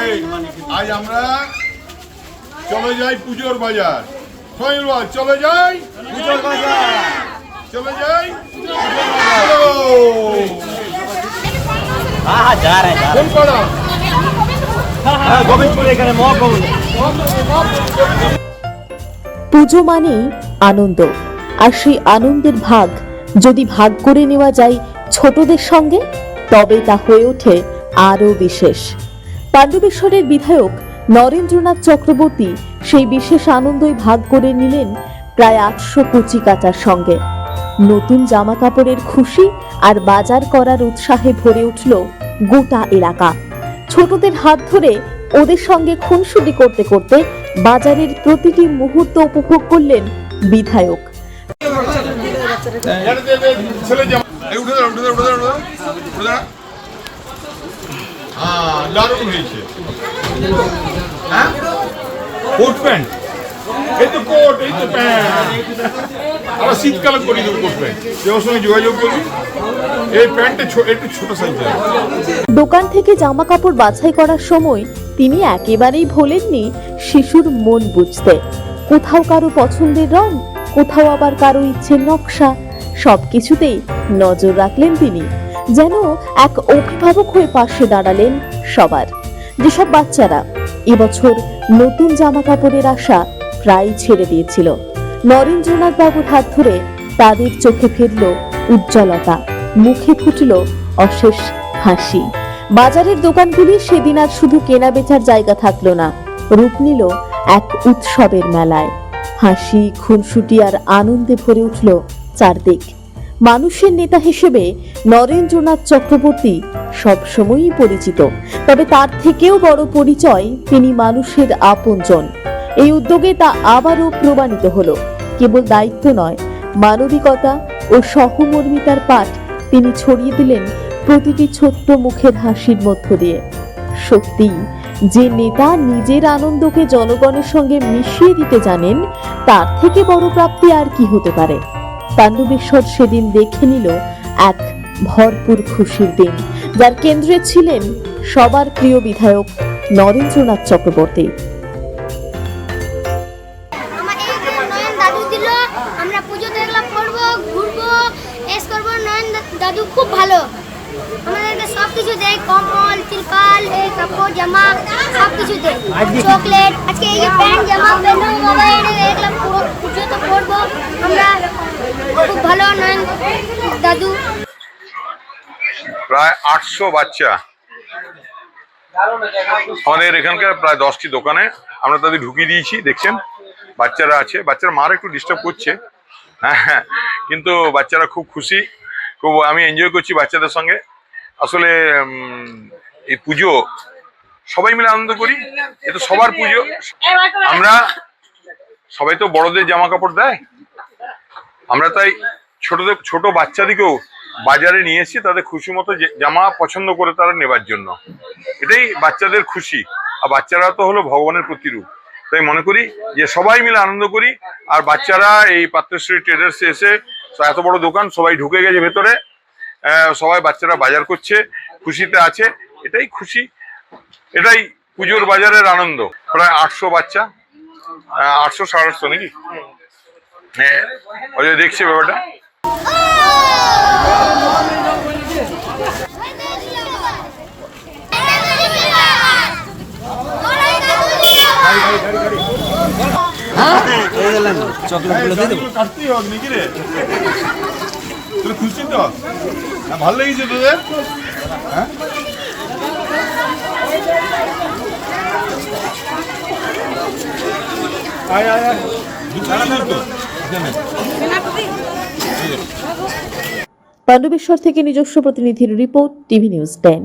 এই আজ আমরা চলে যাই পুজোর বাজার। শনিবার চলে যাই? পুজোর বাজার। চলে যাই? কোন হ্যাঁ গোবিন্দপুর এখানে মহাপ্রভু পুজো মানেই আনন্দ। আর সেই আনন্দের ভাগ যদি ভাগ করে নেওয়া যায় ছোটদের সঙ্গে, তবে তা হয়ে ওঠে আরও বিশেষ। পাণ্ডবেশ্বরের বিধায়ক নরেন্দ্রনাথ চক্রবর্তী সেই বিশেষ আনন্দই ভাগ করে নিলেন প্রায় আটশো কচি কাচার সঙ্গে। নতুন জামা কাপড়ের খুশি আর বাজার করার উৎসাহে ভরে উঠল গোটা এলাকা। ছোটদের হাত ধরে ওদের সঙ্গে খুনসুটি করতে করতে বাজারের প্রতিটি মুহূর্ত উপভোগ করলেন বিধায়ক। হ্যাঁ? এই তো কোট এই তো প্যান্ট। আবার শীতকালে করি কোট প্যান্ট কেউ সঙ্গে যোগাযোগ করবি এই প্যান্টটা ছো- একটু ছোট সাইজের দোকান থেকে জামা কাপড় বাছাই করার সময় তিনি একেবারেই ভোলেননি শিশুর মন বুঝতে। কোথাও কারও পছন্দের রং, কোথাও আবার কারও ইচ্ছের নকশা, সবকিছুতেই নজর রাখলেন তিনি, যেন এক অভিভাবক হয়ে পাশে দাঁড়ালেন সবার। যেসব বাচ্চারা এবছর নতুন জামা কাপড়ের আশা প্রায় ছেড়ে দিয়েছিল। নরেন্দ্রনাথ বাবুর হাত ধরে তাদের চোখে ফিরল উজ্জ্বলতা। মুখে ফুটল অশেষ হাসি। বাজারের দোকানগুলি সেদিন আর শুধু কেনা বেচার জায়গা থাকল না, রূপ নিল এক উৎসবের মেলায়। হাসি, খুনসুটি আর আনন্দে ভরে উঠল চারদিক। মানুষের নেতা হিসেবে নরেন্দ্রনাথ চক্রবর্তী সবসময়ই পরিচিত, তবে তার থেকেও বড় পরিচয় তিনি মানুষের আপনজন। এই উদ্যোগে তা আবারও প্রমাণিত হলো। কেবল দায়িত্ব নয়, মানবিকতা ও সহমর্মিতার পাঠ তিনি ছড়িয়ে দিলেন প্রতিটি ছোট্ট মুখের হাসির মধ্য দিয়ে। সত্যি যে নেতা নিজের আনন্দকে জনগণের সঙ্গে মিশিয়ে দিতে জানেন, তার থেকে বড় প্রাপ্তি আর কি হতে পারে? পাণ্ডবেশ্বর সেদিন দেখে নিল এক ভরপুর খুশির দিন, যার কেন্দ্রে ছিলেন সবার প্রিয় বিধায়ক নরেন্দ্রনাথ চক্রবর্তী। দাদু খুব ভালো। আমাদেরকে সব কিছু দেয় কম্বল তিরপাল এই কাপড় জামা সব কিছু দেয় চকলেট আজকে এই যে প্যান্ট জামা প্যান্ট বাবা এটা দেখলাম পুরো পুজো তো করব আমরা খুব ভালো নয়ন দাদু। প্রায় আটশো বাচ্চা। আমাদের এখানকার প্রায় দশটি দোকানে। আমরা তাদের ঢুকিয়ে দিয়েছি দেখছেন? বাচ্চারা আছে। বাচ্চারা মার একটু ডিস্টার্ব করছে। হ্যাঁ। কিন্তু বাচ্চারা খুব খুশি। খুব আমি এনজয় করছি বাচ্চাদের সঙ্গে। আসলে এই পুজো, সবাই মিলে আনন্দ করি। এটা সবার পুজো। আমরা সবাই তো বড়দের জামা কাপড় দেয়। আমরা তাই ছোটদের, ছোট বাচ্চাদিকেও বাজারে নিয়ে এসেছি, তাদের খুশি মতো জামা পছন্দ করে তারা নেবার জন্য। এটাই বাচ্চাদের খুশি। আর বাচ্চারা তো হলো ভগবানের প্রতিরূপ। তাই মনে করি যে সবাই মিলে আনন্দ করি। আর বাচ্চারা এই পাত্রশ্রী ট্রেডার্স এসে এত বড় দোকান, সবাই ঢুকে গেছে ভেতরে। সবাই বাচ্চারা বাজার করছে, খুশিতে আছে। এটাই খুশি, এটাই পুজোর বাজারের আনন্দ। প্রায় আটশো বাচ্চা আটশো সাড়ে আটশো নাকি? হ্যাঁ দেখছি ব্যাপারটা? চকলেটগুলো দিয়ে দেবো। কাটতেই হবে নাকি রে তুই খুশি তো হ্যাঁ, ভালো লেগেছে তোদের হ্যাঁ আয় আয় আয় দুটো দুটো এখানে পাণ্ডবেশ্বর থেকে নিজস্ব প্রতিনিধির রিপোর্ট টিভি নিউজ টেন।